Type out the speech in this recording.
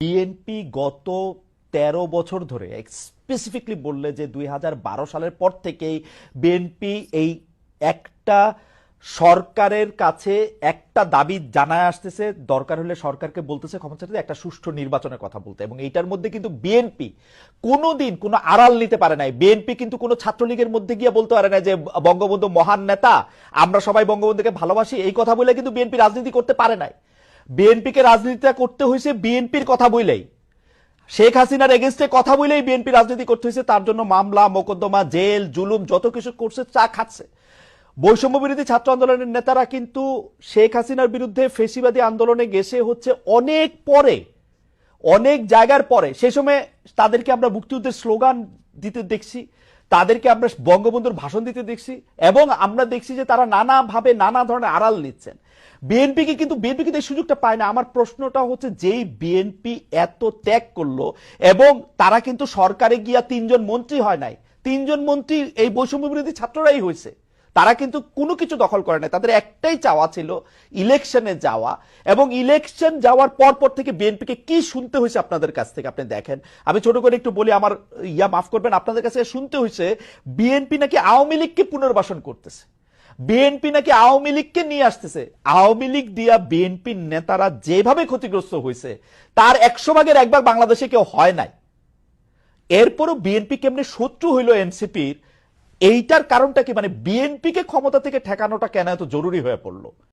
BNP গত তেরো বছর ধরে স্পেসিফিকলি বললে যে দুই হাজার বারো সালের পর থেকেই বিএনপি এই একটা সরকারের কাছে একটা দাবি জানায় আসতেছে। দরকার হলে সরকারকে বলতেছে, ক্ষমা চাইতে। একটা সুষ্ঠু নির্বাচনের কথা বলতে। এবং এইটার মধ্যে কিন্তু বিএনপি কোনোদিন কোনো আড়াল নিতে পারে নাই। বিএনপি কিন্তু কোনো ছাত্রলীগের মধ্যে গিয়ে বলতে পারে না যে, বঙ্গবন্ধু মহান নেতা, আমরা সবাই বঙ্গবন্ধুকে ভালোবাসি। এই কথা বলে কিন্তু বিএনপি রাজনীতি করতে পারে নাই। বিএনপিকে রাজনীতিটা করতে হয়েছে বিএনপির কথা বলেই শেখ হাসিনার এগেনস্টে কথা বলেই বিএনপি রাজনীতি করতে হয়েছে, তার জন্য মামলা, মোকদ্দমা, জেল, জুলুম, যত কিছু করছে, চা খাচ্ছে। বৈষম্য বিরোধী ছাত্র আন্দোলনের নেতারা কিন্তু শেখ হাসিনার বিরুদ্ধে ফেসিবাদী আন্দোলনে গেছে হচ্ছে অনেক পরে, অনেক জায়গার পরে। সেই সময় তাদেরকে আমরা মুক্তিযুদ্ধের স্লোগান দিতে দেখছি, তাদেরকে আমরা বঙ্গবন্ধুর ভাষণ দিতে দেখছি, এবং আমরা দেখছি যে তারা নানাভাবে নানা ধরনের আড়াল নিচ্ছেন। বিএনপিকে কিন্তু বিএনপি কিন্তু এই সুযোগটা পায় না। আমার প্রশ্নটা হচ্ছে, যেই বিএনপি এত ত্যাগ করল এবং তারা কিন্তু সরকারে গিয়া তিনজন মন্ত্রী হয় নাই, তিনজন মন্ত্রী এই বৈষম্য বিরোধী ছাত্ররাই হয়েছে। তারা কিন্তু কোনো কিছু দখল করে নাই। তাদের একটাই চাওয়া ছিল ইলেকশনে যাওয়া এবং ইলেকশন যাওয়ার পর পর থেকে বিএনপিকে কি শুনতে হয়েছে আপনাদের কাছ থেকে? আপনি দেখেন, আমি ছোট করে একটু বলি, আমার ইয়া মাফ করবেন, আপনাদের কাছে শুনতে হয়েছে, বিএনপি নাকি আওয়ামী লীগকে পুনর্বাসন করতেছে। বিএনপি নাকি আওয়ামী লীগকে নিয়ে আসতেছে। আওয়ামী লীগ দিয়া বিএনপির নেতারা যেভাবে ক্ষতিগ্রস্ত হয়েছে, তার একশো ভাগের একবার বাংলাদেশে কেউ হয় নাই। এরপরও বিএনপি কেমনি শত্রু হইল এনসিপির, এইটার কারণটা কি? মানে বিএনপিকে ক্ষমতা থেকে ঠেকানোটা কেন এত জরুরি হয়ে পড়ল?